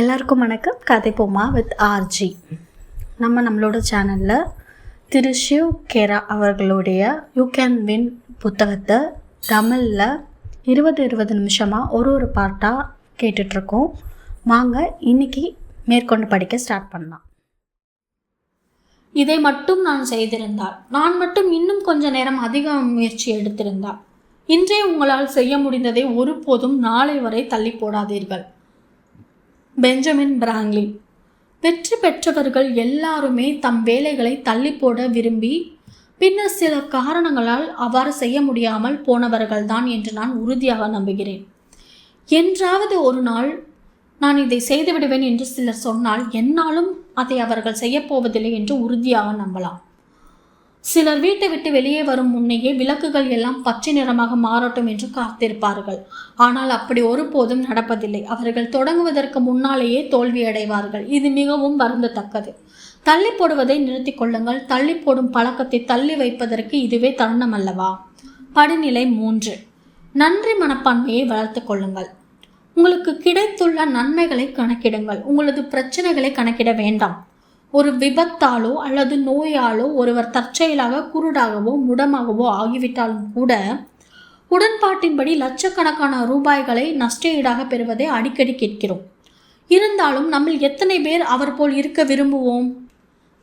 எல்லாருக்கும் வணக்கம். கதை போமா வித் ஆர்ஜி நம்ம நம்மளோட சேனலில் திரு ஷிவ் கேரா அவர்களுடைய யூ கேன் வின் புத்தகத்தை தமிழில் இருபது இருபது நிமிஷமாக ஒரு ஒரு பார்ட்டாக கேட்டுட்ருக்கோம். வாங்க இன்னைக்கு மேற்கொண்டு படிக்க ஸ்டார்ட் பண்ணலாம். இதை மட்டும் நான் செய்திருந்தால் நான் மட்டும் இன்னும் கொஞ்ச நேரம் அதிக முயற்சி எடுத்திருந்தால் இன்றே உங்களால் செய்ய முடிந்ததை ஒருபோதும் நாளை வரை தள்ளி போடாதீர்கள். Benjamin Franklin. வெற்றி பெற்றவர்கள் எல்லாருமே தம் வேலைகளை தள்ளி போட விரும்பி பின்னர் சில காரணங்களால் அவ்வாறு செய்ய முடியாமல் போனவர்கள்தான் என்று நான் உறுதியாக நம்புகிறேன். என்றாவது ஒரு நாள் நான் இதை செய்துவிடுவேன் என்று சிலர் சொன்னால் என்னாலும் அதை அவர்கள் செய்யப்போவதில்லை என்று உறுதியாக நம்பலாம். சிலர் வீட்டை விட்டு வெளியே வரும் முன்னையே விளக்குகள் எல்லாம் பச்சை நிறமாக மாறட்டும் என்று காத்திருப்பார்கள். ஆனால் அப்படி ஒருபோதும் நடப்பதில்லை. அவர்கள் தொடங்குவதற்கு முன்னாலேயே தோல்வியடைவார்கள் இது மிகவும் வருந்தத்தக்கது. தள்ளி போடுவதை நிறுத்தி கொள்ளுங்கள். தள்ளி போடும் பழக்கத்தை தள்ளி வைப்பதற்கு இதுவே தருணம் அல்லவா? படிநிலை மூன்று. நன்றி மனப்பான்மையை வளர்த்துக் கொள்ளுங்கள். உங்களுக்கு கிடைத்துள்ள நன்மைகளை கணக்கிடுங்கள். உங்களது பிரச்சனைகளை கணக்கிட வேண்டாம். ஒரு விபத்தாலோ அல்லது நோயாலோ ஒருவர் தற்செயலாக குருடாகவோ முடமாகவோ ஆகிவிட்டாலும் கூட உடன்பாட்டின்படி லட்சக்கணக்கான ரூபாய்களை நஷ்டஈடாக பெறுவதை அடிக்கடி கேட்கிறோம். இருந்தாலும் நம்மில் எத்தனை பேர் அவர் போல் இருக்க விரும்புவோம்?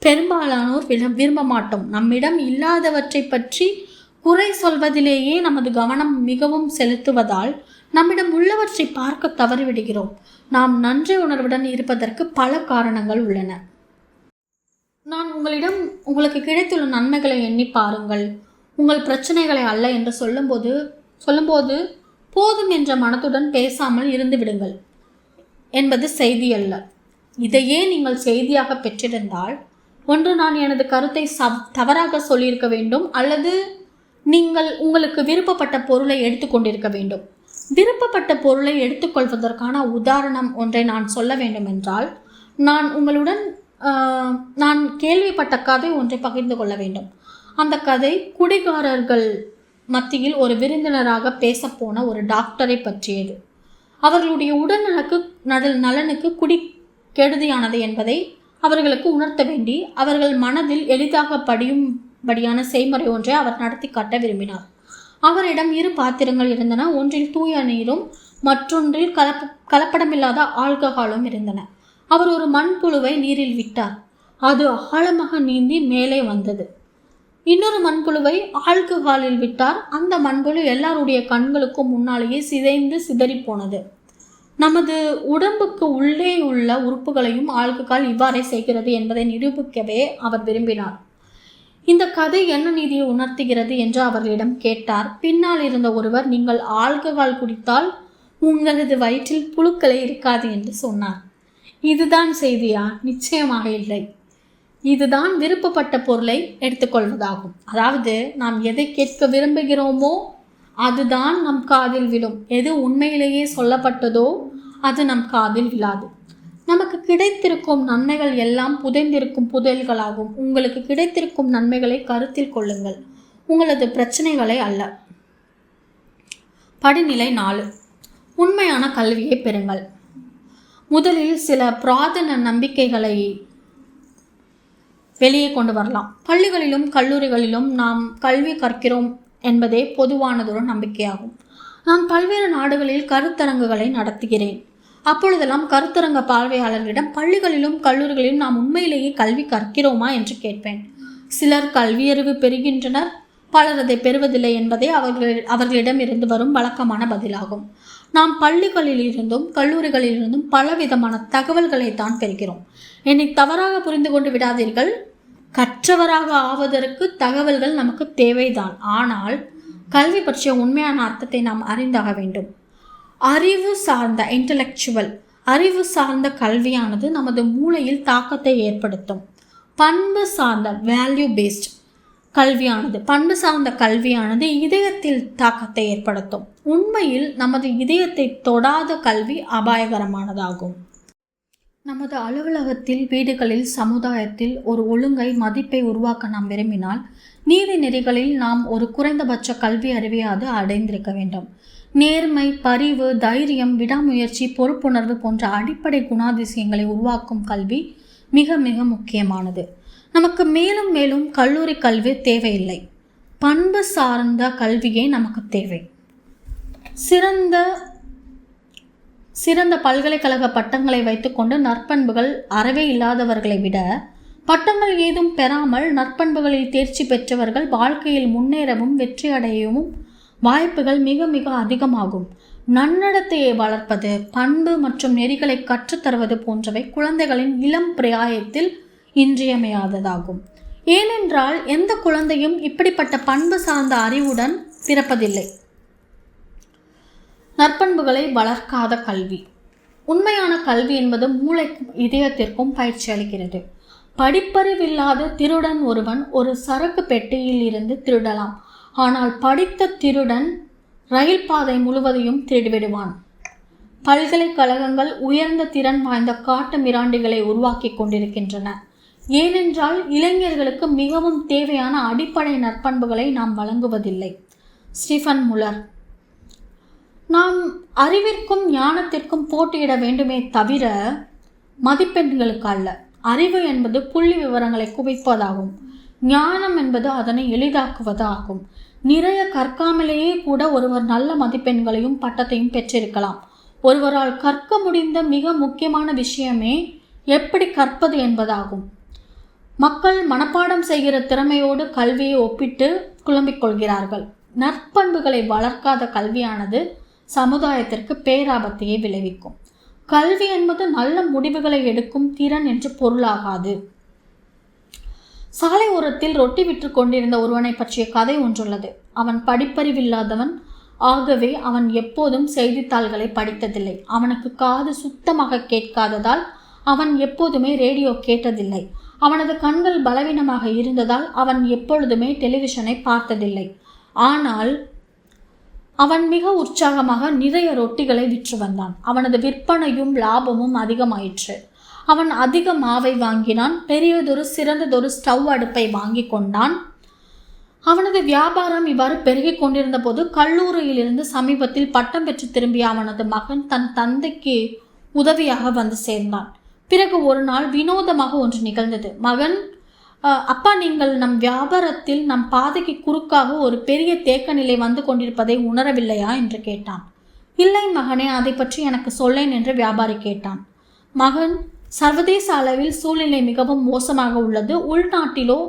பெரும்பாலானோர் விரும்ப விரும்ப மாட்டோம். நம்மிடம் இல்லாதவற்றை பற்றி குறை சொல்வதிலேயே நமது கவனம் மிகவும் செலுத்துவதால் நம்மிடம் உள்ளவற்றை பார்க்க தவறிவிடுகிறோம். நாம் நன்றி உணர்வுடன் இருப்பதற்கு பல காரணங்கள் உள்ளன. நான் உங்களிடம் உங்களுக்கு கிடைத்துள்ள நன்மைகளை எண்ணி பாருங்கள். உங்கள் பிரச்சனைகளை அல்ல என்று சொல்லும்போது சொல்லும்போது போதும் என்ற மனத்துடன் பேசாமல் இருந்து விடுங்கள். என்பது செய்தி அல்ல. இதையே நீங்கள் செய்தியாக பெற்றிருந்தால் ஒன்று நான் எனது கருத்தை சவ் தவறாக சொல்லியிருக்க வேண்டும் அல்லது நீங்கள் உங்களுக்கு விருப்பப்பட்ட பொருளை எடுத்துக்கொண்டிருக்க வேண்டும். விருப்பப்பட்ட பொருளை எடுத்துக்கொள்வதற்கான உதாரணம் ஒன்றை நான் சொல்ல வேண்டும் என்றால் நான் உங்களுடன் நான் கேள்விப்பட்ட கதை ஒன்றை பகிர்ந்து கொள்ள வேண்டும். அந்த கதை குடிகாரர்கள் மத்தியில் ஒரு விருந்தினராக பேசப்போன ஒரு டாக்டரை பற்றியது. அவர்களுடைய உடல்நலக்கு நடல் நலனுக்கு குடி கெடுதியானது என்பதை அவர்களுக்கு உணர்த்த வேண்டி அவர்கள் மனதில் எளிதாக படியும்படியான செய்முறை ஒன்றை அவர் நடத்தி காட்ட விரும்பினார். அவரிடம் இரு பாத்திரங்கள் இருந்தன. ஒன்றில் தூய நீரும் மற்றொன்றில் கலப்பு கலப்படமில்லாத ஆல்கஹாலும் இருந்தன. அவர் ஒரு மண்புழுவை நீரில் விட்டார். அது ஆழமாக நீந்தி மேலே வந்தது. இன்னொரு மண்புழுவை ஆல்கஹாலில் விட்டார். அந்த மண்புழு எல்லாருடைய கண்களுக்கும் முன்னாலேயே சிதைந்து சிதறிப் போனது நமது உடம்புக்கு உள்ளே உள்ள உறுப்புகளையும் ஆல்கஹால் இவ்வாறே செய்கிறது என்பதை நிரூபிக்கவே அவர் விரும்பினார். இந்த கதை என்ன நீதியை உணர்த்துகிறது என்று அவர்களிடம் கேட்டார். பின்னால் இருந்த ஒருவர் நீங்கள் ஆல்கஹால் குடித்தால் உங்களது வயிற்றில் புழுக்களே இருக்காது என்று சொன்னார். இதுதான் செய்தியா? நிச்சயமாக இல்லை. இதுதான் விருப்பப்பட்ட பொருளை எடுத்துக்கொள்வதாகும். அதாவது நாம் எதை கேட்க விரும்புகிறோமோ அதுதான் நம் காதில் விழும். எது உண்மையிலேயே சொல்லப்பட்டதோ அது நம் காதில் விழாது. நமக்கு கிடைத்திருக்கும் நன்மைகள் எல்லாம் புதைந்திருக்கும் புதையல்களாகும். உங்களுக்கு கிடைத்திருக்கும் நன்மைகளை கருத்தில் கொள்ளுங்கள். உங்களது பிரச்சனைகளை அல்ல. படிநிலை நாலு. உண்மையான கல்வியை பெறுங்கள். முதலில் சில புராதன நம்பிக்கைகளை வெளியே கொண்டு வரலாம். பள்ளிகளிலும் கல்லூரிகளிலும் நாம் கல்வி கற்கிறோம் என்பதே பொதுவானதொரு நம்பிக்கையாகும். நான் பல்வேறு நாடுகளில் கருத்தரங்குகளை நடத்துகிறேன். அப்பொழுதெல்லாம் கருத்தரங்க பார்வையாளர்களிடம் பள்ளிகளிலும் கல்லூரிகளிலும் நாம் உண்மையிலேயே கல்வி கற்கிறோமா? என்று கேட்பேன். சிலர் கல்வியறிவு பெறுகின்றனர் பலர் அதை பெறுவதில்லை என்பதே அவர்கள் அவர்களிடம் இருந்து வரும் வழக்கமான பதிலாகும். நாம் பள்ளிகளில் இருந்தும் கல்லூரிகளில் இருந்தும் பலவிதமான தகவல்களை தான் பெறுகிறோம். என்னை தவறாக புரிந்து கொண்டு விடாதீர்கள். கற்றவராக ஆவதற்கு தகவல்கள் நமக்கு தேவைதான். ஆனால் கல்வி பற்றிய உண்மையான அர்த்தத்தை நாம் அறிந்தாக வேண்டும். அறிவு சார்ந்த இன்டலெக்சுவல் அறிவு சார்ந்த கல்வியானது நமது மூளையில் தாக்கத்தை ஏற்படுத்தும். பண்பு சார்ந்த வேல்யூ பேஸ்ட் கல்வியானது பண்பு சார்ந்த கல்வியானது இதயத்தில் தாக்கத்தை ஏற்படுத்தும். உண்மையில் நமது இதயத்தை தொடாத கல்வி அபாயகரமானதாகும். நமது அலுவலகத்தில் வீடுகளில் சமுதாயத்தில் ஒரு ஒழுங்கை மதிப்பை உருவாக்க நாம் விரும்பினால் நீதி நெறிகளில் நாம் ஒரு குறைந்தபட்ச கல்வி அறிவையாவது அடைந்திருக்க வேண்டும். நேர்மை பரிவு தைரியம் விடாமுயற்சி பொறுப்புணர்வு போன்ற அடிப்படை குணாதிசயங்களை உருவாக்கும் கல்வி மிக மிக முக்கியமானது. நமக்கு மேலும் மேலும் கல்லூரி கல்வி தேவையில்லை. பண்பு சார்ந்த கல்வியே நமக்கு தேவை. சிறந்த சிறந்த பல்கலைக்கழக பட்டங்களை வைத்துக்கொண்டு நற்பண்புகள் அறவே இல்லாதவர்களை விட பட்டங்கள் ஏதும் பெறாமல் நற்பண்புகளில் தேர்ச்சி பெற்றவர்கள் வாழ்க்கையில் முன்னேறவும் வெற்றி அடையவும் வாய்ப்புகள் மிக மிக அதிகமாகும். நன்னடத்தையை வளர்ப்பது பண்பு மற்றும் நெறிகளை கற்றுத்தருவது போன்றவை குழந்தைகளின் இளம் பிராயத்தில் இன்றியமையாததாகும். ஏனென்றால் எந்த குழந்தையும் இப்படிப்பட்ட பண்பு சார்ந்த அறிவுடன் பிறப்பதில்லை. நற்பண்புகளை வளர்க்காத கல்வி. உண்மையான கல்வி என்பது மூளைக்கும் இதயத்திற்கும் பயிற்சி அளிக்கிறது. படிப்பறிவில்லாத திருடன் ஒருவன் ஒரு சரக்கு பெட்டியில் இருந்து திருடலாம். ஆனால் படித்த திருடன் ரயில் பாதை முழுவதையும் திருடிவிடுவான். பல்கலைக்கழகங்கள் உயர்ந்த திறன் வாய்ந்த காட்டு மிராண்டிகளை உருவாக்கி கொண்டிருக்கின்றன. ஏனென்றால் இளைஞர்களுக்கு மிகவும் தேவையான அடிப்படை நற்பண்புகளை நாம் வழங்குவதில்லை. ஸ்டீஃபன் முலர் நாம் அறிவிற்கும் ஞானத்திற்கும் போட்டியிட வேண்டுமே தவிர மதிப்பெண்களுக்கு அல்ல. அறிவு என்பது புள்ளி விவரங்களை குவிப்பதாகும். ஞானம் என்பது அதனை எளிதாக்குவது ஆகும். நிறைய கற்காமலேயே கூட ஒருவர் நல்ல மதிப்பெண்களையும் பட்டத்தையும் பெற்றிருக்கலாம். ஒருவரால் கற்க முடிந்த மிக முக்கியமான விஷயமே எப்படி கற்பது என்பதாகும். மக்கள் மனப்பாடம் செய்கிற திறமையோடு கல்வியை ஒப்பிட்டு குழம்பிக் கொள்கிறார்கள். நற்பண்புகளை வளர்க்காத கல்வியானது சமுதாயத்திற்கு பேராபத்தையே விளைவிக்கும். கல்வி என்பது நல்ல முடிவுகளை எடுக்கும் திறன் என்று பொருளாகாது. சாலை ஓரத்தில் ரொட்டி விற்று கொண்டிருந்த ஒருவனை பற்றிய கதை ஒன்றுள்ளது. அவன் படிப்பறிவில்லாதவன். ஆகவே அவன் எப்போதும் செய்தித்தாள்களை படித்ததில்லை. அவனுக்கு காது சுத்தமாக கேட்காததால் அவன் எப்போதுமே ரேடியோ கேட்டதில்லை. அவனது கண்கள் பலவீனமாக இருந்ததால் அவன் எப்பொழுதுமே டெலிவிஷனை பார்த்ததில்லை. ஆனால் அவன் மிக உற்சாகமாக நிறைய ரொட்டிகளை விற்று வந்தான். அவனது விற்பனையும் லாபமும் அதிகமாயிற்று. அவன் அதிக மாவை வாங்கினான் பெரியதொரு சிறந்ததொரு ஸ்டவ் அடுப்பை வாங்கி கொண்டான். அவனது வியாபாரம் இவ்வாறு பெருகிக் கொண்டிருந்த போது கல்லூரியிலிருந்து சமீபத்தில் பட்டம் பெற்று திரும்பிய அவனது மகன் தன் தந்தைக்கு உதவியாக வந்து சேர்ந்தான். பிறகு ஒரு நாள் வினோதமாக ஒன்று நிகழ்ந்தது. மகன் அப்பா நீங்கள் நம் வியாபாரத்தில் நம் பாதைக்கு குறுக்காக ஒரு பெரிய தேக்க நிலை வந்து கொண்டிருப்பதை உணரவில்லையா? என்று கேட்டான். இல்லை மகனே அதை பற்றி எனக்கு சொல்லேன் என்று வியாபாரி கேட்டான். மகன் சர்வதேச அளவில் சூழ்நிலை மிகவும் மோசமாக உள்ளது. உள்நாட்டிலோ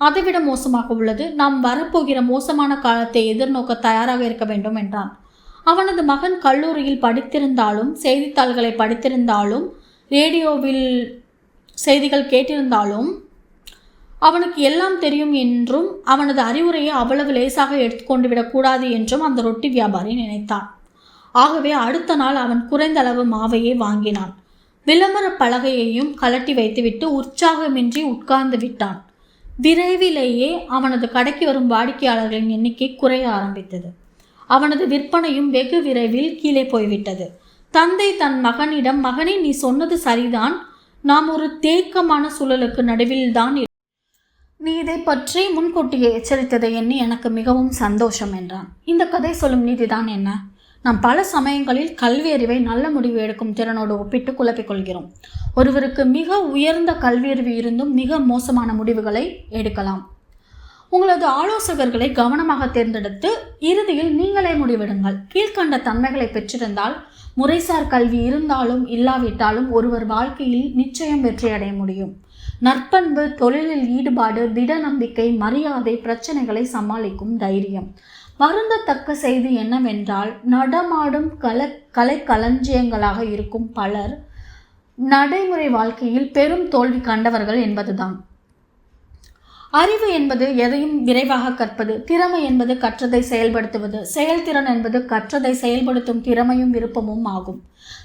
அதைவிட மோசமாக உள்ளது. நாம் வரப்போகிற மோசமான காலத்தை எதிர்நோக்க தயாராக இருக்க வேண்டும் என்றான். அவனது மகன் கல்லூரியில் படித்திருந்தாலும் செய்தித்தாள்களை படித்திருந்தாலும் ரேடியோவில் செய்திகள் கேட்டிருந்தாலும் அவனுக்கு எல்லாம் தெரியும் என்றும் அவனது அறிவுரையை அவ்வளவு லேசாக எடுத்துக்கொண்டு விடக்கூடாது என்றும் அந்த ரொட்டி வியாபாரி நினைத்தான். ஆகவே அடுத்த நாள் அவன் குறைந்த அளவு மாவையே வாங்கினான். விளம்பர பலகையையும் கலட்டி வைத்துவிட்டு உற்சாகமின்றி உட்கார்ந்து விட்டான். விரைவிலேயே அவனது கடைக்கு வரும் வாடிக்கையாளர்களின் எண்ணிக்கை குறைய ஆரம்பித்தது. அவனது விற்பனையும் வெகு விரைவில் கீழே போய்விட்டது. தந்தை தன் மகனிடம் மகனே நீ சொன்னது சரிதான். நாம் ஒரு தேக்கமான சூழலுக்கு நடுவில் தான் நீ இதை பற்றி முன்கூட்டியே எச்சரித்ததை எண்ணி எனக்கு மிகவும் சந்தோஷம் என்றான். இந்த கதை சொல்லும் நீதிதான் என்ன? நாம் பல சமயங்களில் கல்வி அறிவை நல்ல முடிவு எடுக்கும் திறனோடு ஒப்பிட்டு குழப்பிக் கொள்கிறோம். ஒருவருக்கு மிக உயர்ந்த கல்வியறிவு இருந்தும் மிக மோசமான முடிவுகளை எடுக்கலாம். உங்களது ஆலோசகர்களை கவனமாக தேர்ந்தெடுத்து இறுதியில் நீங்களே முடிவெடுங்கள். கீழ்க்கண்ட தன்மைகளை பெற்றிருந்தால் முறைசார் கல்வி இருந்தாலும் இல்லாவிட்டாலும் ஒருவர் வாழ்க்கையில் நிச்சயம் வெற்றியடைய முடியும். நற்பண்பு தொழிலில் ஈடுபாடு திட நம்பிக்கை மரியாதை பிரச்சனைகளை சமாளிக்கும் தைரியம். வருந்தத்தக்க செய்தி என்னவென்றால் நடமாடும் கல கலை களஞ்சியங்களாக இருக்கும் பலர் நடைமுறை வாழ்க்கையில் பெரும் தோல்வி கண்டவர்கள் என்பதுதான். அறிவு என்பது எதையும் விரைவாக கற்பது திறமை என்பது கற்றதை செயல்படுத்துவது செயல்திறன் என்பது கற்றதை செயல்படுத்தும் திறமையும் விருப்பமும் ஆகும்.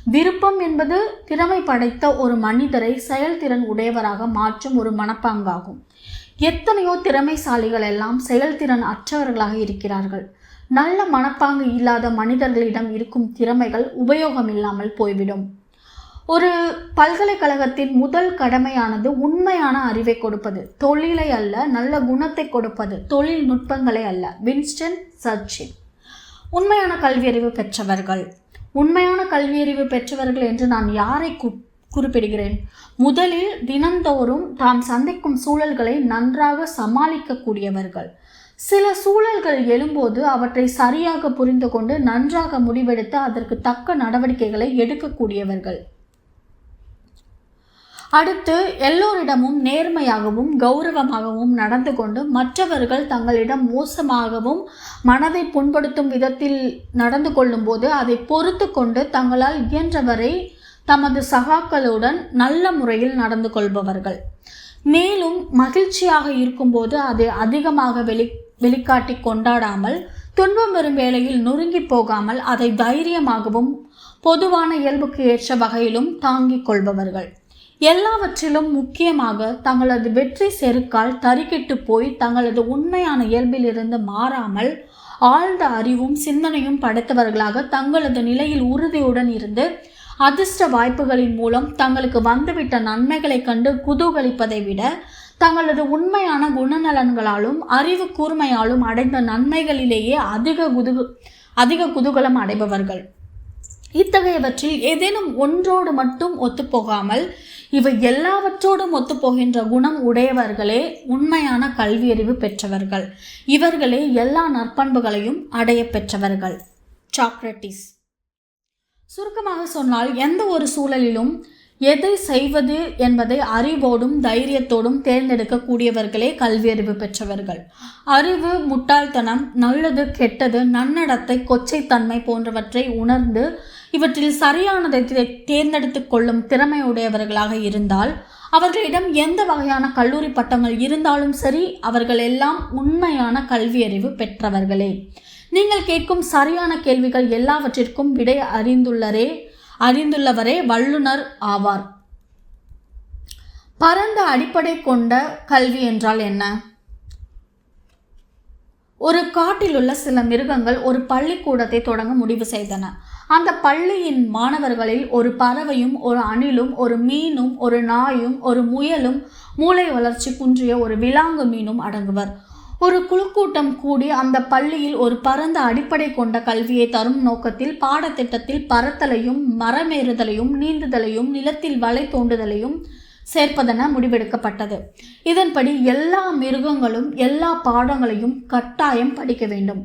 விருப்பம் என்பது திறமை படைத்த ஒரு மனிதரை செயல்திறன் உடையவராக மாற்றும் ஒரு மனப்பாங்காகும். எத்தனையோ திறமைசாலிகள் எல்லாம் செயல்திறன் அற்றவர்களாக இருக்கிறார்கள். நல்ல மனப்பாங்கு இல்லாத மனிதர்களிடம் இருக்கும் திறமைகள் உபயோகம் இல்லாமல் போய்விடும். ஒரு பல்கலைக்கழகத்தின் முதல் கடமையானது உண்மையான அறிவை கொடுப்பது. தொழிலை அல்ல நல்ல குணத்தை கொடுப்பது. தொழில்நுட்பங்களை அல்ல. Winston Churchill. உண்மையான கல்வியறிவு பெற்றவர்கள். உண்மையான கல்வியறிவு பெற்றவர்கள் என்று நான் யாரை கு- குறிப்பிடுகிறேன்? முதலில் தினந்தோறும் தாம் சந்திக்கும் சூழல்களை நன்றாக சமாளிக்கக்கூடியவர்கள். சில சூழல்கள் எழும்போது அவற்றை சரியாக புரிந்து கொண்டு நன்றாக முடிவெடுத்து அதற்கு தக்க நடவடிக்கைகளை எடுக்கக்கூடியவர்கள். அடுத்து எல்லோரிடமும் நேர்மையாகவும் கௌரவமாகவும் நடந்து கொண்டு மற்றவர்கள் தங்களிடம் மோசமாகவும் மனதை புண்படுத்தும் விதத்தில் நடந்து கொள்ளும்போது அதை பொறுத்து கொண்டு தங்களால் இயன்றவரை தமது சகாக்களுடன் நல்ல முறையில் நடந்து கொள்பவர்கள். மேலும் மகிழ்ச்சியாக இருக்கும்போது அதை அதிகமாக வெளி வெளிக்காட்டி கொண்டாடாமல் துன்பம் வரும் வேளையில் நொறுங்கி போகாமல் அதை தைரியமாகவும் பொதுவான இயல்புக்கு ஏற்ற வகையிலும் தாங்கிக் கொள்பவர்கள். எல்லாவற்றிலும் முக்கியமாக தங்களது வெற்றி செருக்கால் தறிக்கிட்டு போய் தங்களது உண்மையான இயல்பிலிருந்து மாறாமல் ஆழ்ந்த அறிவும் சிந்தனையும் படைத்தவர்களாக தங்களது நிலையில் உறுதியுடன் இருந்து அதிர்ஷ்ட வாய்ப்புகளின் மூலம் தங்களுக்கு வந்துவிட்ட நன்மைகளை கண்டு குதூகலிப்பதை விட தங்களது உண்மையான குணநலன்களாலும் அறிவு கூர்மையாலும் அடைந்த நன்மைகளிலேயே அதிக குது அதிக குதூகலம் அடைபவர்கள். இத்தகையவற்றில் ஏதேனும் ஒன்றோடு மட்டும் ஒத்துப்போகாமல் இவை எல்லாவற்றோடும் ஒத்துப்போகின்ற குணம் உடையவர்களே உண்மையான கல்வியறிவு பெற்றவர்கள். இவர்களே எல்லா நற்பண்புகளையும் அடைய பெற்றவர்கள். சாக்ரட்டிஸ். சுருக்கமாக சொன்னால் எந்த ஒரு சூழலிலும் எதை செய்வது என்பதை அறிவோடும் தைரியத்தோடும் தேர்ந்தெடுக்கக்கூடியவர்களே கல்வியறிவு பெற்றவர்கள். அறிவு முட்டாள்தனம் நல்லது கெட்டது நன்னடத்தை கொச்சைத்தன்மை போன்றவற்றை உணர்ந்து இவற்றில் சரியானதை தேர்ந்தெடுத்து கொள்ளும் திறமையுடையவர்களாக இருந்தால் அவர்களிடம் எந்த வகையான கல்லூரி பட்டங்கள் இருந்தாலும் சரி அவர்கள் எல்லாம் உண்மையான கல்வியறிவு பெற்றவர்களே. நீங்கள் கேட்கும் சரியான கேள்விகள் எல்லாவற்றிற்கும் விடை அறிந்துள்ளரே அறிந்துள்ளவரே வல்லுனர் ஆவார். பரந்த அடிப்படை கொண்ட கல்வி என்றால் என்ன? ஒரு காட்டில் உள்ள சில மிருகங்கள் ஒரு பள்ளிக்கூடத்தை தொடங்க முடிவு செய்தன. அந்த பள்ளியின் மாணவர்களில் ஒரு பறவையும் ஒரு அணிலும் ஒரு மீனும் ஒரு நாயும் ஒரு முயலும் மூளை வளர்ச்சி குன்றிய ஒரு விலாங்கு மீனும் அடங்குவர். ஒரு குழுக்கூட்டம் கூடி அந்த பள்ளியில் ஒரு பரந்த அடிப்படை கொண்ட கல்வியை தரும் நோக்கத்தில் பாடத்திட்டத்தில் பறத்தலையும் மரமேறுதலையும் நீந்துதலையும் நிலத்தில் வலை தோண்டுதலையும் சேர்ப்பதென முடிவெடுக்கப்பட்டது. இதன்படி எல்லா மிருகங்களும் எல்லா பாடங்களையும் கட்டாயம் படிக்க வேண்டும்.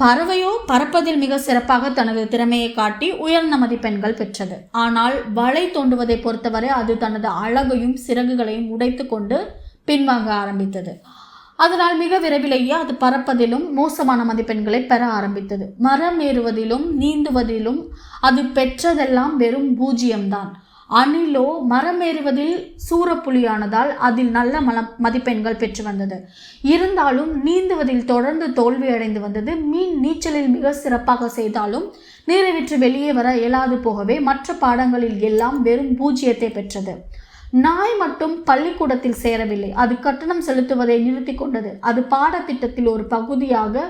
பறவையோ பறப்பதில் மிக சிறப்பாக தனது திறமையை காட்டி உயர்ந்த மதிப்பெண்கள் பெற்றது. ஆனால் வலை தோண்டுவதை பொறுத்தவரை அது தனது அழகையும் சிறகுகளையும் உடைத்து கொண்டு பின்வாங்க ஆரம்பித்தது. அதனால் மிக விரைவிலேயே அது பறப்பதிலும் மோசமான மதிப்பெண்களை பெற ஆரம்பித்தது. மரம் ஏறுவதிலும் நீந்துவதிலும் அது பெற்றதெல்லாம் வெறும் பூஜ்ஜியம்தான். அணிலோ மரம் ஏறுவதில் சூரப்புலியானதால் அதில் நல்ல மல மதிப்பெண்கள் பெற்று வந்தது. இருந்தாலும் நீந்துவதில் தொடர்ந்து தோல்வி அடைந்து வந்தது. மீன் நீச்சலில் மிக சிறப்பாக செய்தாலும் நீரை விற்று வெளியே வர இயலாது போகவே மற்ற பாடங்களில் எல்லாம் வெறும் பூஜ்ஜியத்தை பெற்றது. நாய் மட்டும் பள்ளிக்கூடத்தில் சேரவில்லை. அது கட்டணம் செலுத்துவதை நிறுத்தி கொண்டது. அது பாடத்திட்டத்தில் ஒரு பகுதியாக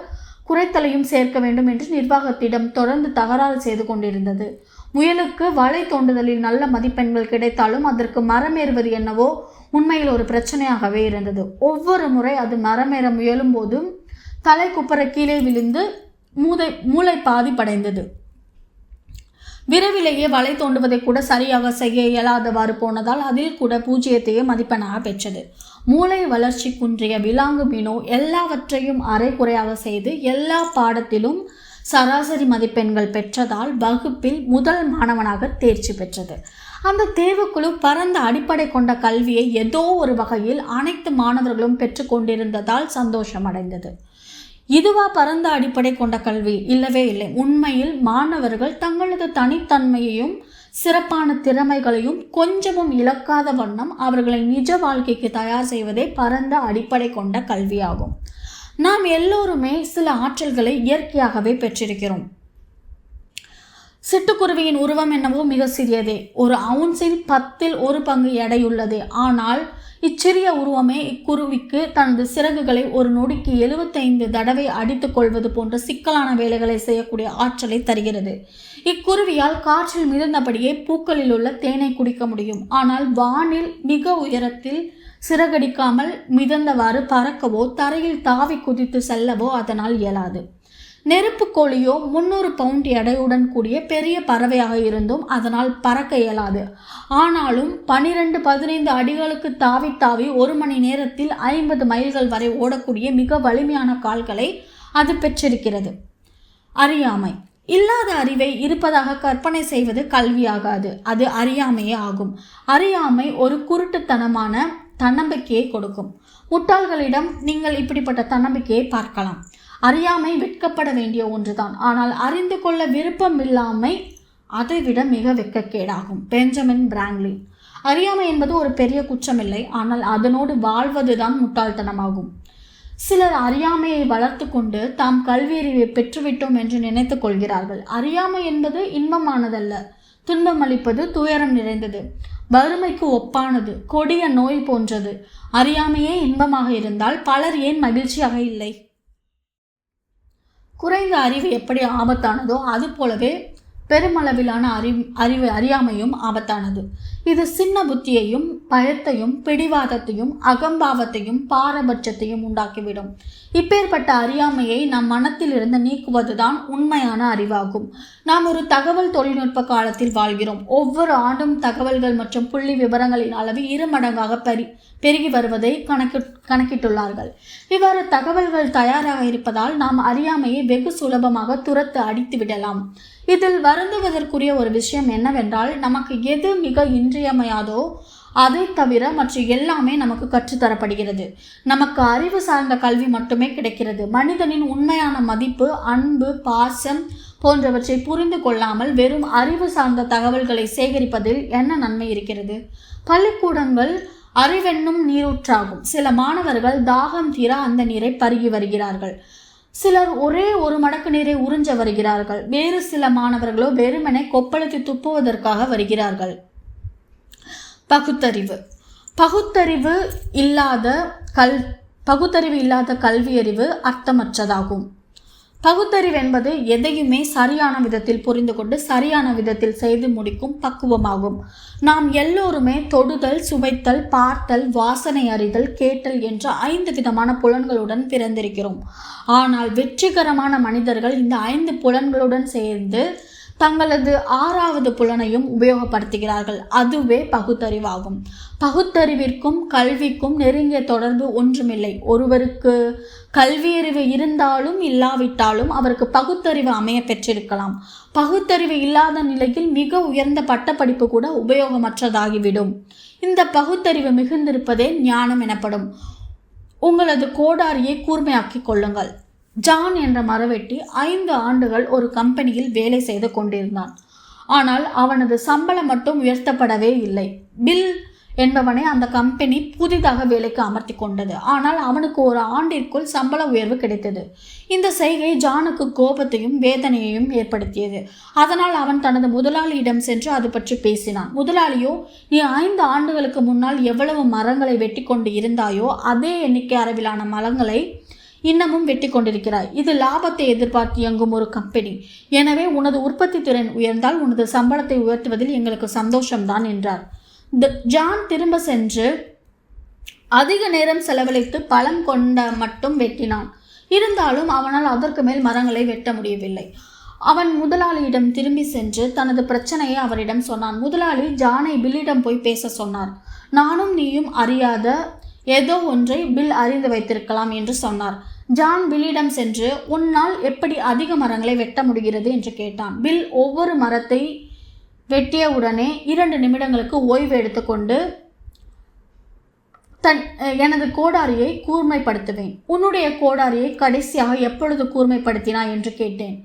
குறைத்தலையும் சேர்க்க வேண்டும் என்று நிர்வாகத்திடம் தொடர்ந்து தகராறு செய்து கொண்டிருந்தது. முயலுக்கு வலை தோண்டுதலில் நல்ல மதிப்பெண்கள் கிடைத்தாலும் அதற்கு மரமேறுவது என்னவோ உண்மையில் ஒரு பிரச்சனையாகவே இருந்தது. ஒவ்வொரு முறை அது மரமேற முயலும் போதும் தலை குப்பர கீழே விழுந்து மூதை மூளை பாதிப்படைந்தது விரைவிலேயே வலை தோண்டுவதை கூட சரியாக செய்ய இயலாதவாறு போனதால் அதில் கூட பூஜ்ஜியத்தையே மதிப்பெண்ணாக பெற்றது. மூளை வளர்ச்சி குன்றிய விலாங்கு மீனோ எல்லாவற்றையும் அரைகுறையாக செய்து எல்லா பாடத்திலும் சராசரி மதிப்பெண்கள் பெற்றதால் வகுப்பில் முதல் மாணவனாக தேர்ச்சி பெற்றது. அந்த தேர்வுக்குழு பரந்த அடிப்படை கொண்ட கல்வியை ஏதோ ஒரு வகையில் அனைத்து மாணவர்களும் பெற்றுக்கொண்டிருந்ததால் சந்தோஷமடைந்தது இதுவா பரந்த அடிப்படை கொண்ட கல்வி? இல்லவே இல்லை. உண்மையில் மாணவர்கள் தங்களது தனித்தன்மையையும் சிறப்பான திறமைகளையும் கொஞ்சமும் இழக்காத வண்ணம் அவர்களை நிஜ வாழ்க்கைக்கு தயார் செய்வதே பரந்த அடிப்படை கொண்ட கல்வியாகும். நாம் எல்லோருமே சில ஆற்றல்களை இயற்கையாகவே பெற்றிருக்கிறோம். சிட்டுக்குருவியின் உருவம் என்னவோ மிக சிறியதே. ஒரு அவுன்சின் பத்தில் ஒரு பங்கு எடையுள்ளது ஆனால் இச்சிறிய உருவமே இக்குருவிக்கு தனது சிறகுகளை ஒரு நொடிக்கு எழுபத்தைந்து தடவை அடித்துக் கொள்வது போன்ற சிக்கலான வேலைகளை செய்யக்கூடிய ஆற்றலை தருகிறது. இக்குருவியால் காற்றில் மிதந்தபடியே பூக்களில் உள்ள தேனை குடிக்க முடியும். ஆனால் வானில் மிக உயரத்தில் சிறகடிக்காமல் மிதந்தவாறு பறக்கவோ தரையில் தாவி குதித்து செல்லவோ அதனால் இயலாது. நெருப்பு கோழியோ முந்நூறு பவுண்ட் எடையுடன் கூடிய பெரிய பறவையாக இருந்தும் அதனால் பறக்க இயலாது. ஆனாலும் பனிரெண்டு பதினைந்து அடிகளுக்கு தாவி தாவி ஒரு மணி நேரத்தில் ஐம்பது மைல்கள் வரை ஓடக்கூடிய மிக வலிமையான கால்களை அது பெற்றிருக்கிறது. அறியாமை. இல்லாத அறிவை இருப்பதாக கற்பனை செய்வது கல்வியாகாது. அது அறியாமையே ஆகும். அறியாமை ஒரு குருட்டுத்தனமான தன்னம்பிக்கையை கொடுக்கும். முட்டாள்களிடம் நீங்கள் இப்படிப்பட்ட தன்னம்பிக்கையை பார்க்கலாம். அறியாமை வெட்கப்பட வேண்டிய ஒன்றுதான். ஆனால் அறிந்து கொள்ள விருப்பம் இல்லாமை அதைவிட மிக வெட்கக்கேடாகும் பெஞ்சமின் பிராங்லி அறியாமை என்பது ஒரு பெரிய குற்றமில்லை. ஆனால் அதனோடு வாழ்வதுதான் முட்டாள்தனமாகும். சிலர் அறியாமையை வளர்த்து கொண்டு தாம் கல்வியறிவை பெற்றுவிட்டோம் என்று நினைத்து கொள்கிறார்கள். அறியாமை என்பது இன்பமானதல்ல. துன்பமளிப்பது துயரம் நிறைந்தது. வறுமைக்கு ஒப்பானது கொடிய நோய் போன்றது. அறியாமையே இன்பமாக இருந்தால் பலர் ஏன் மகிழ்ச்சியாக இல்லை? குறைந்த அறிவு எப்படி ஆபத்தானதோ அது போலவே பெருமளவிலான அறி அறிவு அறியாமையும் ஆபத்தானது. இது சின்ன புத்தியையும் பயத்தையும் பிடிவாதத்தையும் அகம்பாவத்தையும் பாரபட்சத்தையும் உண்டாக்கிவிடும். இப்பேற்பட்ட அறியாமையை நம் மனத்திலிருந்து நீக்குவதுதான் உண்மையான அறிவாகும். நாம் ஒரு தகவல் தொழில்நுட்ப காலத்தில் வாழ்கிறோம். ஒவ்வொரு ஆண்டும் தகவல்கள் மற்றும் புள்ளி விவரங்களின் அளவு இரு மடங்காக பெரி பெருகி வருவதை கணக்கு கணக்கிட்டுள்ளார்கள். இவ்வாறு தகவல்கள் தயாராக இருப்பதால் நாம் அறியாமையை வெகு சுலபமாக துரத்து அடித்து விடலாம் இதில் வருந்துவதற்குரிய ஒரு விஷயம் என்னவென்றால் நமக்கு எது மிக இன்றியமையாதோ அதை தவிர மற்ற எல்லாமே நமக்கு கற்றுத்தரப்படுகிறது. நமக்கு அறிவு சார்ந்த கல்வி மட்டுமே கிடைக்கிறது. மனிதனின் உண்மையான மதிப்பு அன்பு பாசம் போன்றவற்றை புரிந்து கொள்ளாமல் வெறும் அறிவு சார்ந்த தகவல்களை சேகரிப்பதில் என்ன நன்மை இருக்கிறது? பள்ளிக்கூடங்கள் அறிவென்னும் நீரூற்றாகும். சில மாணவர்கள் தாகம் தீர அந்த நீரை பருகி வருகிறார்கள். சிலர் ஒரே ஒரு மடக்கு நீரை உறிஞ்ச வருகிறார்கள். வேறு சில மாணவர்களோ வெறுமனை கொப்பளத்தை துப்புவதற்காக வருகிறார்கள். பகுத்தறிவு. பகுத்தறிவு இல்லாத கல் பகுத்தறிவு இல்லாத கல்வியறிவு அர்த்தமற்றதாகும். பகுத்தறிவு என்பது எதையுமே சரியான விதத்தில் புரிந்து கொண்டு சரியான விதத்தில் செய்து முடிக்கும் பக்குவமாகும். நாம் எல்லோருமே தொடுதல் சுவைத்தல் பார்த்தல் வாசனை அறிதல் கேட்டல் என்ற ஐந்து விதமான புலன்களுடன் பிறந்திருக்கிறோம். ஆனால் வெற்றிகரமான மனிதர்கள் இந்த ஐந்து புலன்களுடன் சேர்ந்து தங்களது ஆறாவது புலனையும் உபயோகப்படுத்துகிறார்கள். அதுவே பகுத்தறிவாகும். பகுத்தறிவிற்கும் கல்விக்கும் நெருங்கிய தொடர்பு ஒன்றுமில்லை. ஒருவருக்கு கல்வியறிவு இருந்தாலும் இல்லாவிட்டாலும் அவருக்கு பகுத்தறிவு அமைய பெற்றிருக்கலாம். பகுத்தறிவு இல்லாத நிலையில் மிக உயர்ந்த பட்டப்படிப்பு கூட உபயோகமற்றதாகிவிடும். இந்த பகுத்தறிவு மிகுந்திருப்பதே ஞானம் எனப்படும். உங்களது கோடாரியை கூர்மையாக்கிக் கொள்ளுங்கள். ஜான் என்ற மரவெட்டி ஐந்து ஆண்டுகள் ஒரு கம்பெனியில் வேலை செய்து கொண்டிருந்தான். ஆனால் அவனது சம்பளம் மட்டும் உயர்த்தப்படவே இல்லை. பில் என்பவனை அந்த கம்பெனி புதிதாக வேலைக்கு அமர்த்தி கொண்டது. ஆனால் அவனுக்கு ஒரு ஆண்டிற்குள் சம்பள உயர்வு கிடைத்தது. இந்த செய்கை ஜானுக்கு கோபத்தையும் வேதனையையும் ஏற்படுத்தியது. அதனால் அவன் தனது முதலாளியிடம் சென்று அது பற்றி பேசினான். முதலாளியோ நீ ஐந்து ஆண்டுகளுக்கு முன்னால் எவ்வளவு மரங்களை வெட்டி கொண்டு இருந்தாயோ அதே எண்ணிக்கை அளவிலான மரங்களை இன்னமும் வெட்டி கொண்டிருக்கிறாய். இது லாபத்தை எதிர்பார்த்து இயங்கும் ஒரு கம்பெனி. எனவே உனது உற்பத்தி திறன் உயர்ந்தால் உனது சம்பளத்தை உயர்த்துவதில் எங்களுக்கு சந்தோஷம்தான் என்றார். த- ஜான் திரும்ப சென்று அதிக நேரம் செலவழித்து பழம் கொண்ட மட்டும் வெட்டினான். இருந்தாலும் அவனால் அதற்கு மேல் மரங்களை வெட்ட முடியவில்லை. அவன் முதலாளியிடம் திரும்பி சென்று தனது பிரச்சனையை அவரிடம் சொன்னான். முதலாளி ஜானை பில்லிடம் போய் பேச சொன்னார். நானும் நீயும் அறியாத ஏதோ ஒன்றை பில் அறிந்து வைத்திருக்கலாம் என்று சொன்னார். ஜான் பில்லிடம் சென்று உன்னால் எப்படி அதிக மரங்களை வெட்ட முடிகிறது? என்று கேட்டான். பில் ஒவ்வொரு மரத்தை வெட்டிய உடனே இரண்டு நிமிடங்களுக்கு ஓய்வு எடுத்துக்கொண்டு தன் எனது கோடாரியை கூர்மைப்படுத்துவேன். உன்னுடைய கோடாரியை கடைசியாக எப்பொழுது கூர்மைப்படுத்தினாய்? என்று கேட்டேன்.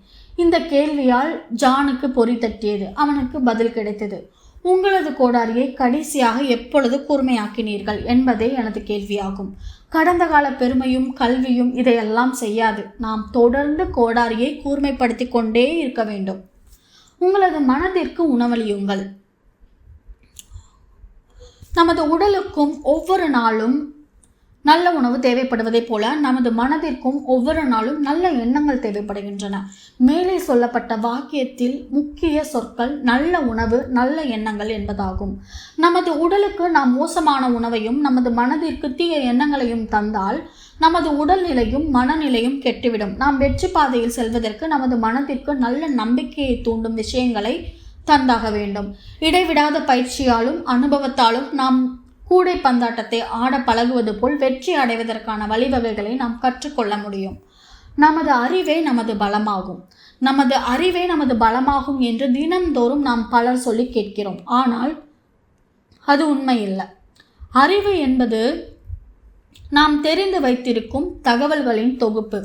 இந்த கேள்வியால் ஜானுக்கு பொறி தட்டியது. அவனுக்கு பதில் கிடைத்தது. உங்களது கோடாரியை கடைசியாக எப்பொழுது கூர்மையாக்கினீர்கள் என்பதே எனது கேள்வியாகும். கடந்த கால பெருமையும் கல்வியும் இதையெல்லாம் செய்யாது. நாம் தொடர்ந்து கோடாரியை கூர்மைப்படுத்தி கொண்டே இருக்க வேண்டும். உங்களது மனதிற்கு உணவளியுங்கள். நமது உடலுக்கும் ஒவ்வொரு நாளும் நல்ல உணவு தேவைப்படுவதைப் போல நமது மனதிற்கும் ஒவ்வொரு நாளும் நல்ல எண்ணங்கள் தேவைப்படுகின்றன. மேலே சொல்லப்பட்ட வாக்கியத்தில் முக்கிய சொற்கள் நல்ல உணவு நல்ல எண்ணங்கள் என்பதாகும். நமது உடலுக்கு நாம் மோசமான உணவையும் நமது மனதிற்கு தீய எண்ணங்களையும் தந்தால் நமது உடல்நிலையும் மனநிலையும் கெட்டுவிடும். நாம் வெற்றி பாதையில் செல்வதற்கு நமது மனதிற்கு நல்ல நம்பிக்கையை தூண்டும் விஷயங்களை தந்தாக வேண்டும். இடைவிடாத பயிற்சியாலும் அனுபவத்தாலும் நாம் கூடை பந்தாட்டத்தை ஆட பழகுவது போல் வெற்றி அடைவதற்கான வழிவகைகளை நாம் கற்றுக்கொள்ள முடியும். நமது அறிவே நமது பலமாகும். நமது அறிவே நமது பலமாகும் என்று தினம்தோறும் நாம் பலர் சொல்லி கேட்கிறோம். ஆனால் அது உண்மை இல்லை அறிவு என்பது நாம் தெரிந்து வைத்திருக்கும் தகவல்களின் தொகுப்பு.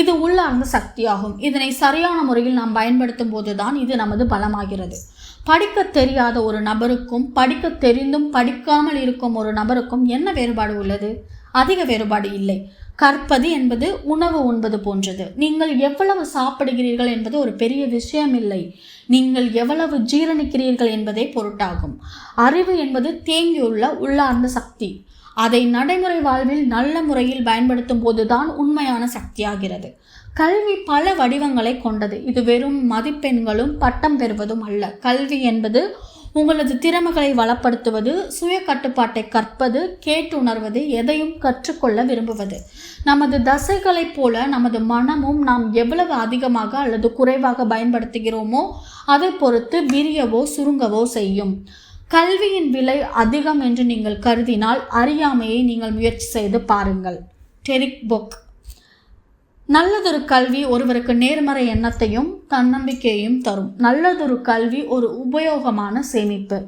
இது உள்ளார்ந்த சக்தியாகும். இதனை சரியான முறையில் நாம் பயன்படுத்தும் போதுதான் இது நமது பலமாகிறது. படிக்க தெரியாத ஒரு நபருக்கும் படிக்க தெரிந்தும் படிக்காமல் இருக்கும் ஒரு நபருக்கும் என்ன வேறுபாடு உள்ளது? அதிக வேறுபாடு இல்லை. கற்பது என்பது உணவு உண்பது போன்றது. நீங்கள் எவ்வளவு சாப்பிடுகிறீர்கள் என்பது ஒரு பெரிய விஷயம் இல்லை. நீங்கள் எவ்வளவு ஜீரணிக்கிறீர்கள் என்பதே பொருட்டாகும். அறிவு என்பது தேங்கியுள்ள உள்ளார்ந்த சக்தி. அதை நடைமுறை வாழ்வில் நல்ல முறையில் பயன்படுத்தும் போதுதான் உண்மையான சக்தியாகிறது. கல்வி பல வடிவங்களை கொண்டது. இது வெறும் மதிப்பெண்களும் பட்டம் பெறுவதும் அல்ல. கல்வி என்பது உங்களது திறமைகளை வளப்படுத்துவது சுய கட்டுப்பாட்டை கற்பது கேட்டுணர்வது எதையும் கற்றுக்கொள்ள விரும்புவது. நமது தசைகளைப் போல நமது மனமும் நாம் எவ்வளவு அதிகமாக அல்லது குறைவாக பயன்படுத்துகிறோமோ அதை பொறுத்து விரியவோ சுருங்கவோ செய்யும். கல்வியின் விலை அதிகம் என்று நீங்கள் கருதினால் அறியாமையை நீங்கள் முயற்சி செய்து பாருங்கள். Derek Bok. நல்லதொரு கல்வி ஒருவருக்கு நேர்மறை எண்ணத்தையும் தன்னம்பிக்கையையும் தரும். நல்லதொரு கல்வி ஒரு உபயோகமான சேமிப்பு.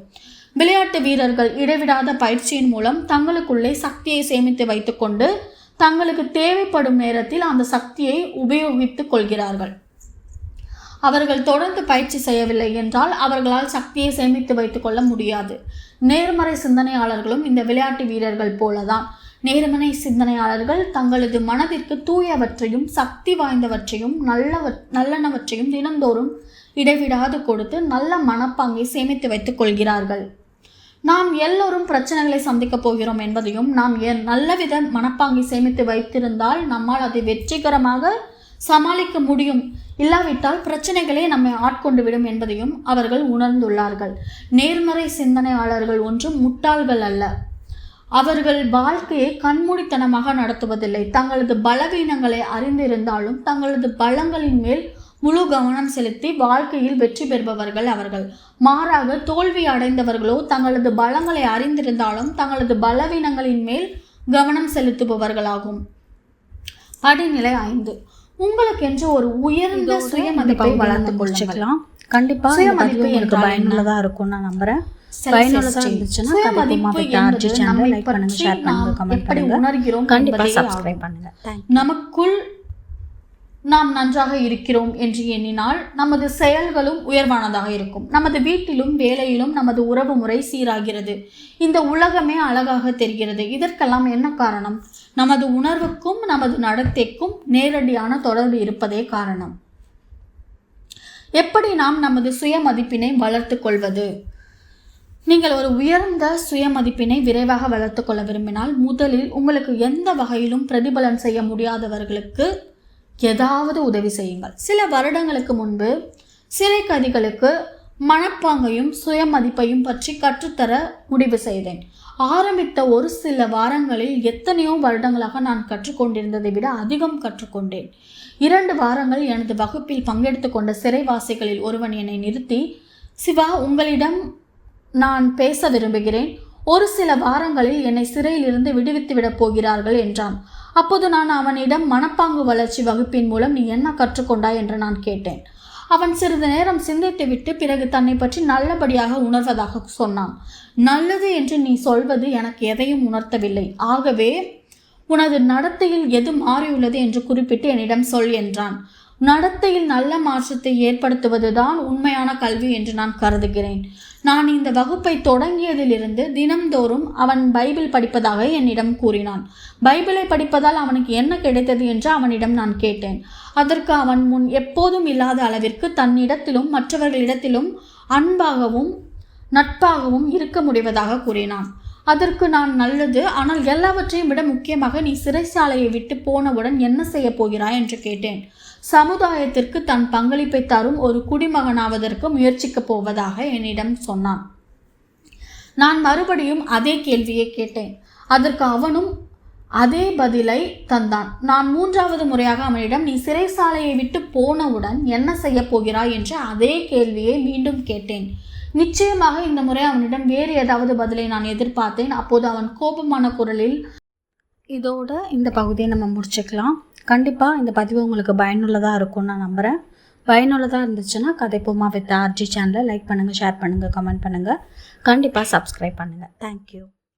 விளையாட்டு வீரர்கள் இடைவிடாத பயிற்சியின் மூலம் தங்களுக்குள்ளே சக்தியை சேமித்து வைத்துக்கொண்டு தங்களுக்கு தேவைப்படும் நேரத்தில் அந்த சக்தியை உபயோகித்துக் கொள்கிறார்கள். அவர்கள் தொடர்ந்து பயிற்சி செய்யவில்லை என்றால் அவர்களால் சக்தியை சேமித்து வைத்துக்கொள்ள முடியாது. நேர்மறை சிந்தனையாளர்களும் இந்த விளையாட்டு வீரர்கள் போலதான். நேர்மனை சிந்தனையாளர்கள் தங்களது மனதிற்கு தூயவற்றையும் சக்தி வாய்ந்தவற்றையும் நல்லவ நல்லனவற்றையும் தினந்தோறும் இடைவிடாது கொடுத்து நல்ல மனப்பாங்கை சேமித்து வைத்துக் கொள்கிறார்கள். நாம் எல்லோரும் பிரச்சனைகளை சந்திக்கப் போகிறோம் என்பதையும் நாம் நல்லவித மனப்பாங்கை சேமித்து வைத்திருந்தால் நம்மால் அதை வெற்றிகரமாக சமாளிக்க முடியும். இல்லாவிட்டால் பிரச்சனைகளே நம்மை ஆட்கொண்டு விடும் என்பதையும் அவர்கள் உணர்ந்துள்ளார்கள். நேர்மறை சிந்தனையாளர்கள் ஒன்றும் முட்டாள்கள் அல்ல. அவர்கள் வாழ்க்கையை கண்மூடித்தனமாக நடத்துவதில்லை. தங்களது பலவீனங்களை அறிந்திருந்தாலும் தங்களது பலங்களின் மேல் முழு கவனம் செலுத்தி வாழ்க்கையில் வெற்றி பெறுபவர்கள் அவர்கள். மாறாக தோல்வி அடைந்தவர்களோ தங்களது பலங்களை அறிந்திருந்தாலும் தங்களது பலவீனங்களின் மேல் கவனம் செலுத்துபவர்களாகும். படிநிலை ஐந்து. உங்களுக்கென்று ஒரு உயர்ந்த சுய மதிப்பை வளர்த்துக் கொள்ளுங்கள் முடிச்சுக்கலாம். கண்டிப்பா சுய இந்த பதிவு மதிப்பு உங்களுக்கு என்றால் பயனுள்ளதா இருக்கும் நான் நம்புறேன். இருந்துச்சுன்னா ஆர்ஜி சேனலை லைக் ஷேர் கமெண்ட் சப்ஸ்கிரைப் நமக்குள் நாம் நன்றாக இருக்கிறோம் என்று எண்ணினால் நமது செயல்களும் உயர்வானதாக இருக்கும். நமது வீட்டிலும் வேலையிலும் நமது உறவு முறை சீராகிறது. இந்த உலகமே அழகாக தெரிகிறது. இதற்கெல்லாம் என்ன காரணம்? நமது உணர்வுக்கும் நமது நடத்தைக்கும் நேரடியான தொடர்பு இருப்பதே காரணம். எப்படி நாம் நமது சுய மதிப்பினை வளர்த்து கொள்வது? நீங்கள் ஒரு உயர்ந்த சுயமதிப்பினை விரைவாக வளர்த்து கொள்ள விரும்பினால் முதலில் உங்களுக்கு எந்த வகையிலும் பிரதிபலன் செய்ய முடியாதவர்களுக்கு ஏதாவது உதவி செய்யுங்கள். சில வருடங்களுக்கு முன்பு சிறை கதிகளுக்கு மனப்பாங்கையும் சுயமதிப்பையும் பற்றி கற்றுத்தர முடிவு செய்தேன். ஆரம்பித்த ஒரு சில வாரங்களில் எத்தனையோ வருடங்களாக நான் கற்றுக்கொண்டிருந்ததை விட அதிகம் கற்றுக்கொண்டேன். இரண்டு வாரங்கள் எனது வகுப்பில் பங்கெடுத்து கொண்ட சிறைவாசிகளில் ஒருவன் என்னை நிறுத்தி சிவா உங்களிடம் நான் பேச விரும்புகிறேன். ஒரு சில வாரங்களில் என்னை சிறையிலிருந்து விடுவித்து விடப் போகிறார்கள் என்றான். அப்போது நான் அவனிடம் மனப்பாங்கு வளர்ச்சி வகுப்பின் மூலம் நீ என்ன கற்றுக்கொண்டாய்? என்று நான் கேட்டேன். அவன் சிறிது நேரம் சிந்தித்துவிட்டு பிறகு தன்னை பற்றி நல்லபடியாக உணர்வதாக சொன்னான். நல்லது என்று நீ சொல்வது எனக்கு எதையும் உணர்த்தவில்லை. ஆகவே உனது நடத்தையில் எது மாறியுள்ளது? என்று குறிப்பிட்டு என்னிடம் சொல் என்றான். நடத்தையில் நல்ல மாற்றத்தை ஏற்படுத்துவதுதான் உண்மையான கல்வி என்று நான் கருதுகிறேன். நான் இந்த வகுப்பை தொடங்கியதிலிருந்து தினம்தோறும் அவன் பைபிள் படிப்பதாக என்னிடம் கூறினான். பைபிளை படிப்பதால் அவனுக்கு என்ன கிடைத்தது என்று அவனிடம் நான் கேட்டேன். அதற்கு அவன் முன் எப்போதும் இல்லாத அளவிற்கு தன்னிடத்திலும் மற்றவர்களிடத்திலும் அன்பாகவும் நட்பாகவும் இருக்க முடிவதாக கூறினான். அதற்கு நான் நல்லது. ஆனால் எல்லாவற்றையும் விட முக்கியமாக நீ சிறைச்சாலையை விட்டு போனவுடன் என்ன செய்ய போகிறாய் என்று கேட்டேன். சமுதாயத்திற்கு தன் பங்களிப்பை தரும் ஒரு குடிமகனாவதற்கு முயற்சிக்கப் போவதாக என்னிடம் சொன்னான். நான் மறுபடியும் அதே கேள்வியை கேட்டேன். அதற்கு அவனும் அதே பதிலை தந்தான். நான் மூன்றாவது முறையாக அவனிடம் நீ சிறைசாலையை விட்டு போனவுடன் என்ன செய்ய போகிறாய்? என்று அதே கேள்வியை மீண்டும் கேட்டேன். நிச்சயமாக இந்த முறை அவனிடம் வேறு ஏதாவது பதிலை நான் எதிர்பார்த்தேன். அப்போது அவன் கோபமான குரலில் இதோட இந்த பகுதியை நம்ம முடிச்சுக்கலாம். கண்டிப்பாக இந்த பதிவு உங்களுக்கு பயனுள்ளதாக இருக்கும்னு நான் நம்புகிறேன் பயனுள்ளதாக இருந்துச்சுன்னா கதைப்போமா வித் ஆர்ஜி சேனலை லைக் பண்ணுங்கள் ஷேர் பண்ணுங்கள் கமெண்ட் பண்ணுங்கள் கண்டிப்பாக சப்ஸ்கிரைப் பண்ணுங்கள் தேங்க்யூ